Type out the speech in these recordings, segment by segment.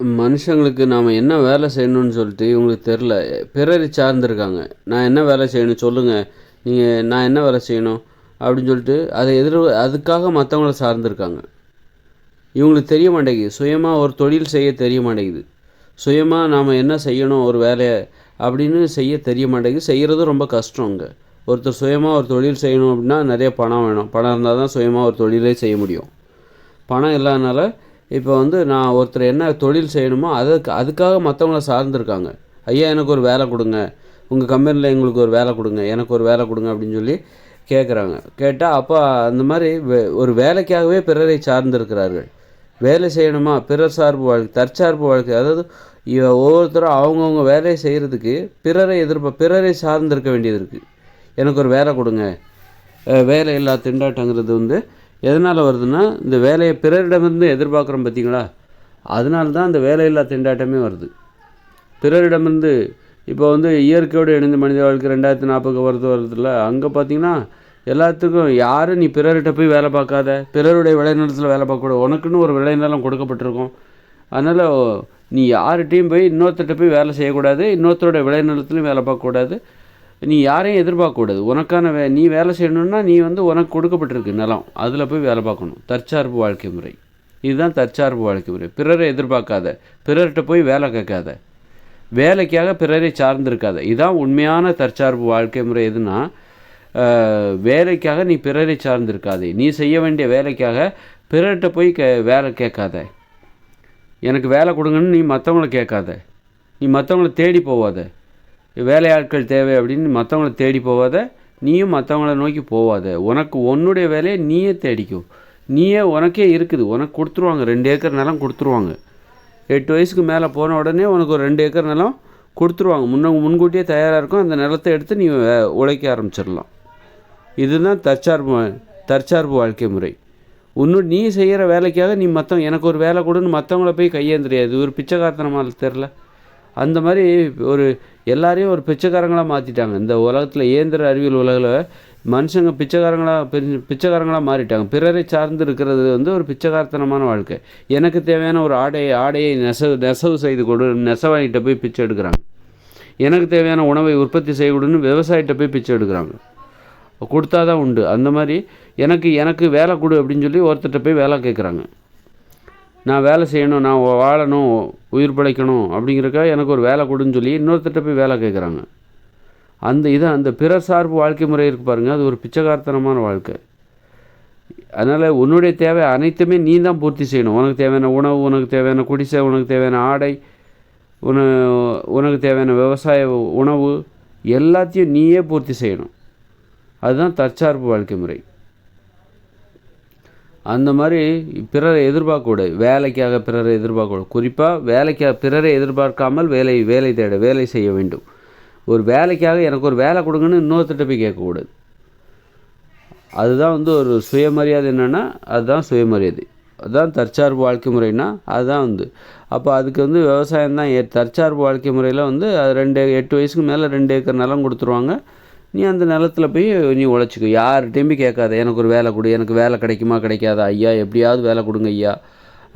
மனுஷங்களுக்கு நாம் என்ன வேலை செய்யணும்னு சொல்லிட்டு இவங்களுக்கு தெரில பிறரை சார்ந்திருக்காங்க. நான் என்ன வேலை செய்யணும் சொல்லுங்கள் நீங்கள் நான் என்ன வேலை செய்யணும் அப்படின்னு சொல்லிட்டு அதை எதிர் அதுக்காக மற்றவங்கள சார்ந்திருக்காங்க. இவங்களுக்கு தெரிய மாட்டேங்குது. சுயமாக ஒரு தொழில் செய்ய தெரிய மாட்டேங்குது. சுயமாக நாம் என்ன செய்யணும் ஒரு வேலையை அப்படின்னு செய்ய தெரிய மாட்டேங்குது. செய்கிறதும் ரொம்ப கஷ்டம் அங்கே. ஒருத்தர் சுயமாக ஒரு தொழில் செய்யணும் அப்படின்னா நிறைய பணம் வேணும். பணம் இருந்தால் தான் சுயமாக ஒரு தொழிலே செய்ய முடியும். பணம் இல்லாதனால இப்போ வந்து நான் ஒருத்தர் என்ன தொழில் செய்யணுமோ அதுக்கு அதுக்காக மற்றவங்கள சார்ந்திருக்காங்க. ஐயா எனக்கு ஒரு வேலை கொடுங்க. உங்கள் கம்பெனியில் எங்களுக்கு ஒரு வேலை கொடுங்க. எனக்கு ஒரு வேலை கொடுங்க அப்படின்னு சொல்லி கேட்குறாங்க கேட்டால் அப்போ அந்த மாதிரி வே- ஒரு வேலைக்காகவே பிறரை சார்ந்திருக்கிறார்கள். வேலை செய்யணுமா? பிறர் சார்பு வாழ்க்கை தற்சார்பு வாழ்க்கை. அதாவது இவ- ஒவ்வொருத்தரும் அவங்கவுங்க வேலையை செய்கிறதுக்கு பிறரை எதிர்ப்ப பிறரை சார்ந்திருக்க வேண்டியது இருக்குது எனக்கு ஒரு வேலை கொடுங்க. வேலை இல்லா திண்டாட்டங்கிறது வந்து எதனால் வருதுன்னா இந்த வேலையை பிறரிடமிருந்து எதிர்பார்க்குறோம் பார்த்தீங்களா? அதனால தான் இந்த வேலையில்லா திண்டாட்டமே வருது. பிறரிடமிருந்து இப்போ வந்து இயற்கையோடு இணைந்த மனித வாழ்க்கை ரெண்டாயிரத்தி நாற்பதுக்கு வருது வருதுல்ல. அங்கே பார்த்தீங்கன்னா எல்லாத்துக்கும் யாரும் நீ பிறர்கிட்ட போய் வேலை பார்க்காத? பிறருடைய விளைநிலத்தில் வேலை பார்க்கக்கூடாது. உனக்குன்னு ஒரு விளைநிலம் கொடுக்கப்பட்டிருக்கும். அதனால் நீ யார்கிட்டையும் போய் இன்னொருத்தர்கிட்ட போய் வேலை செய்யக்கூடாது. இன்னொருத்தருடைய விளைநிலத்துலையும் வேலை பார்க்கக்கூடாது. நீ யாரையும் எதிர்பார்க்கக்கூடாது. உனக்கான வே நீ வேலை செய்யணுன்னா நீ வந்து உனக்கு கொடுக்கப்பட்டிருக்கு நிலம். அதில் போய் வேலை பார்க்கணும். தற்சார்பு வாழ்க்கை முறை. இதுதான் தற்சார்பு வாழ்க்கை முறை. பிறரை எதிர்பார்க்காத பிறர்கிட்ட போய் வேலை கேட்காத வேலைக்காக பிறரை சார்ந்திருக்காத. இதுதான் உண்மையான தற்சார்பு வாழ்க்கை முறை எதுனா வேலைக்காக நீ பிறரை சார்ந்திருக்காதே. நீ செய்ய வேண்டிய வேலைக்காக பிறர்கிட்ட போய் கே வேலை கேட்காத. எனக்கு வேலை கொடுங்கன்னு நீ மற்றவங்கள கேட்காத. நீ மற்றவங்கள தேடி போவாத. வேலையாட்கள் தேவை அப்படின்னு மற்றவங்கள தேடி போவாத நீயும் மற்றவங்கள நோக்கி போவாத. உனக்கு உன்னுடைய வேலையை நீயே தேடிக்கோ. நீயே உனக்கே இருக்குது. உனக்கு கொடுத்துருவாங்க. ரெண்டு ஏக்கர் நிலம் கொடுத்துருவாங்க. எட்டு வயசுக்கு மேலே போன உடனே உனக்கு ஒரு ரெண்டு ஏக்கர் நிலம் கொடுத்துருவாங்க. முன்ன முன்கூட்டியே தயாராக இருக்கும். அந்த நிலத்தை எடுத்து நீ வே- உழைக்க ஆரம்பிச்சிடலாம். இதுதான் தற்சார்பு தற்சார்பு வாழ்க்கை முறை. இன்னும் நீ செய்கிற வேலைக்காக நீ மற்றவங்க எனக்கு ஒரு வேலை கொடுன்னு மற்றவங்கள போய் கையேந்திரியாது ஒரு பிச்சைக்காரத்தனமாக தெரில அந்த மாதிரி ஒரு எல்லாரையும் ஒரு பிச்சைக்காரங்களாக மாற்றிட்டாங்க இந்த உலகத்தில் இயந்திர அறிவியல் உலகில் மனுஷங்க பிச்சைக்காரங்களாக பிரி- பிச்சைக்காரங்களாக மாறிட்டாங்க. பிறரை சார்ந்து இருக்கிறது வந்து ஒரு பிச்சைக்காரத்தனமான வாழ்க்கை. எனக்கு தேவையான ஒரு ஆடையை ஆடையை நெசவு நெசவு செய்து கொடு நெசவாயிட்ட போய் பிச்சை எடுக்கிறாங்க. எனக்கு தேவையான உணவை உற்பத்தி செய்ய கொடுன்னு விவசாயிட்ட போய் பிச்சை எடுக்கிறாங்க. கொடுத்தா தான் உண்டு. அந்த மாதிரி எனக்கு எனக்கு வேலை கொடு அப்படின்னு சொல்லி ஒருத்தர்கிட்ட போய் வேலை கேட்குறாங்க நான் வேலை செய்யணும் நான் வாழணும் உயிர் பிழைக்கணும் அப்படிங்கிறக்காக எனக்கு ஒரு வேலை கொடுன்னு சொல்லி இன்னொருத்தர்கிட்ட போய் வேலை கேட்குறாங்க அந்த இதை அந்த பிற சார்பு வாழ்க்கை முறை இருக்கு பாருங்கள் அது ஒரு பிச்சைக்காரத்தனமான வாழ்க்கை. அதனால் உன்னுடைய தேவை அனைத்துமே நீ தான் பூர்த்தி செய்யணும். உனக்கு தேவையான உணவு உனக்கு தேவையான குடிசை உனக்கு தேவையான ஆடை உன உனக்கு தேவையான விவசாய உணவு எல்லாத்தையும் நீயே பூர்த்தி செய்யணும். அதுதான் தற்சார்பு வாழ்க்கை முறை. அந்த மாதிரி பிறரை எதிர்பார்க்கக்கூடாது. வேலைக்காக பிறரை எதிர்பார்க்கக்கூடாது. குறிப்பாக வேலைக்காக பிறரை எதிர்பார்க்காமல் வேலை வேலை தேட வேலை செய்ய வேண்டும். ஒரு வேலைக்காக எனக்கு ஒரு வேலை கொடுங்கன்னு இன்னொருத்திட்ட போய் கேட்கக்கூடாது. அதுதான் வந்து ஒரு சுயமரியாதை என்னென்னா அதுதான் சுயமரியாதை. அதுதான் தற்சார்பு வாழ்க்கை முறைனா அதுதான் வந்து. அப்போ அதுக்கு வந்து விவசாயம் தான் தற்சார்பு வாழ்க்கை முறையில் வந்து அது ரெண்டு எட்டு வயசுக்கு மேலே ரெண்டு ஏக்கர் நிலம் கொடுத்துருவாங்க. நீ அந்த நிலத்துல போய் நீ உழைச்சிக்கோ. யார்கிட்டையும் போய் கேட்காத. எனக்கு ஒரு வேலை கொடு. எனக்கு வேலை கிடைக்குமா கிடைக்காதா? ஐயா எப்படியாவது வேலை கொடுங்க ஐயா.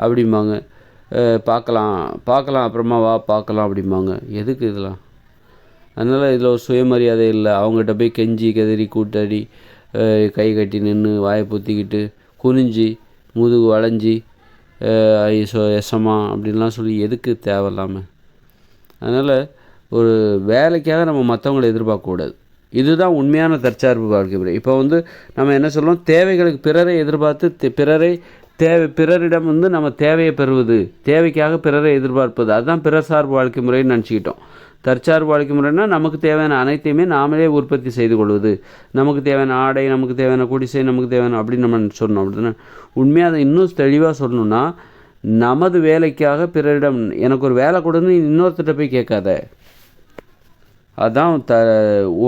அப்படிம்பாங்க. பார்க்கலாம். பார்க்கலாம். அப்புறமா வா பார்க்கலாம் அப்படிம்பாங்க. எதுக்கு இதெல்லாம்? அதனால் இதில் ஒரு சுயமரியாதை இல்லை. அவங்ககிட்ட போய் கெஞ்சி கதறி கூட்டடி கை கட்டி நின்று வாயை பொத்திக்கிட்டு குனிஞ்சி முதுகு வளைஞ்சி ஐசோ எசமா அப்படின்லாம் சொல்லி எதுக்கு தேவையில்லாமல் அதனால் ஒரு வேலைக்காக நம்ம மற்றவங்களை எதிர்பார்க்கக்கூடாது. இதுதான் உண்மையான தற்சார்பு வாழ்க்கை முறை. இப்போ வந்து நம்ம என்ன சொல்லுவோம் தேவைகளுக்கு பிறரை எதிர்பார்த்து பிறரை தேவை பிறரிடம் வந்து நம்ம தேவையை பெறுவது தேவைக்காக பிறரை எதிர்பார்ப்பது அதுதான் பிறர் சார்பு வாழ்க்கை முறைன்னு நினச்சிக்கிட்டோம். தற்சார்பு வாழ்க்கை முறைன்னா நமக்கு தேவையான அனைத்தையுமே நாமளே உற்பத்தி செய்து கொள்வது. நமக்கு தேவையான ஆடை நமக்கு தேவையான குடிசை நமக்கு தேவையான அப்படின்னு நம்ம சொன்னோம். அப்படின்னா உண்மையாக அதை இன்னும் தெளிவாக சொல்லணும்னா நமது வேலைக்காக பிறரிடம் எனக்கு ஒரு வேலை கொடுன்னு இன்னொருத்தர்கிட்ட போய் கேட்காத. அதான் த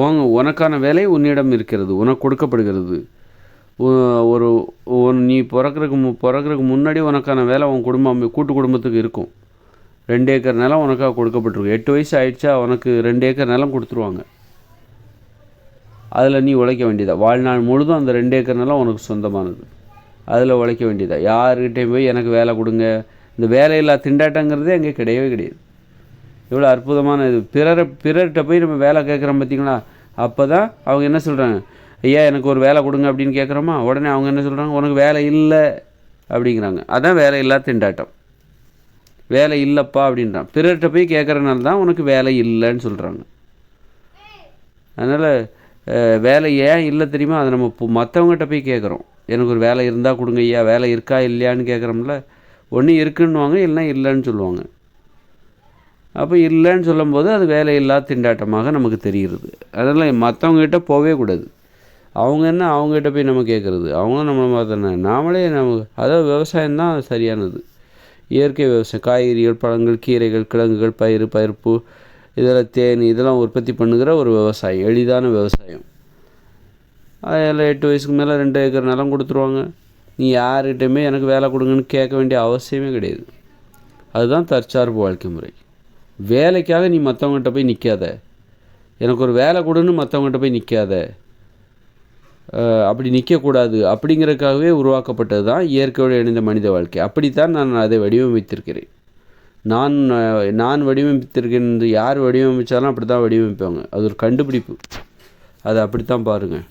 உன் உனக்கான வேலை உன்னிடம் இருக்கிறது உனக்கு கொடுக்கப்படுகிறது. ஒரு நீ பிறக்கிறதுக்கு மு பிறக்கறதுக்கு முன்னாடி உனக்கான வேலை உன் குடும்பம் கூட்டு குடும்பத்துக்கு இருக்கும். ரெண்டு ஏக்கர் நிலம் உனக்காக கொடுக்கப்பட்டிருக்கும் எட்டு வயசு ஆயிடுச்சா உனக்கு ரெண்டு ஏக்கர் நிலம் கொடுத்துருவாங்க. அதில் நீ உழைக்க வேண்டியதா? வாழ்நாள் முழுதும் அந்த ரெண்டு ஏக்கர் நிலம் உனக்கு சொந்தமானது. அதில் உழைக்க வேண்டியதா? யாருக்கிட்டேயும் போய் எனக்கு வேலை கொடுங்க. இந்த வேலையில்லா திண்டாட்டங்கிறதே அங்கே கிடையவே கிடையாது. எவ்வளோ அற்புதமான இது. பிறரை பிறர்கிட்ட போய் நம்ம வேலை கேட்குறோம் பார்த்தீங்களா? அப்போ தான் அவங்க என்ன சொல்கிறாங்க ஐயா எனக்கு ஒரு வேலை கொடுங்க அப்படின்னு கேட்குறோமா? உடனே அவங்க என்ன சொல்கிறாங்க உனக்கு வேலை இல்லை அப்படிங்கிறாங்க. அதான் வேலை இல்லா திண்டாட்டம். வேலை இல்லைப்பா அப்படின்றான். பிறர்கிட்ட போய் கேட்குறனால தான் உனக்கு வேலை இல்லைன்னு சொல்கிறாங்க அதனால் வேலை ஏன் இல்லை தெரியுமா? அதை நம்ம மற்றவங்ககிட்ட போய் கேட்குறோம். எனக்கு ஒரு வேலை இருந்தால் கொடுங்க ஐயா. வேலை இருக்கா இல்லையான்னு கேட்குறோம்ல. ஒன்று இருக்குன்னுவாங்க இல்லைன்னா இல்லைன்னு சொல்லுவாங்க. அப்போ இல்லைன்னு சொல்லும்போது அது வேலையில்லா திண்டாட்டமாக நமக்கு தெரிகிறது. அதனால் மற்றவங்ககிட்ட போகவே கூடாது. அவங்க என்ன அவங்ககிட்ட போய் நம்ம கேட்குறது அவங்களும் நம்மளை மாதிரி தானே? நாமளே நமக்கு அதாவது விவசாயம் தான் சரியானது. இயற்கை விவசாயம் காய்கறிகள் பழங்கள் கீரைகள் கிழங்குகள் பயிர் பருப்பு இதெல்லாம் தேன் இதெல்லாம் உற்பத்தி பண்ணுகிற ஒரு விவசாயம் எளிதான விவசாயம். அதில் எட்டு வயசுக்கு மேலே ரெண்டு ஏக்கர் நிலம் கொடுத்துருவாங்க. நீ யார்கிட்டையுமே எனக்கு வேலை கொடுங்கன்னு கேட்க வேண்டிய அவசியமே கிடையாது. அதுதான் தற்சார்பு வாழ்க்கை முறை. வேலைக்காக நீ மற்றவங்ககிட்ட போய் நிற்காத எனக்கு ஒரு வேலை கொடுன்னு மற்றவங்ககிட்ட போய் நிற்காத அப்படி நிற்கக்கூடாது அப்படிங்கிறதுக்காகவே உருவாக்கப்பட்டது தான் இயற்கையோடு இணைந்த மனித வாழ்க்கை. அப்படித்தான் நான் அதை வடிவமைத்திருக்கிறேன். நான் நான் வடிவமைத்திருக்கேன் யார் வடிவமைத்தாலும் அப்படி தான் வடிவமைப்பாங்க. அது ஒரு கண்டுபிடிப்பு. அதை அப்படித்தான் பாருங்கள்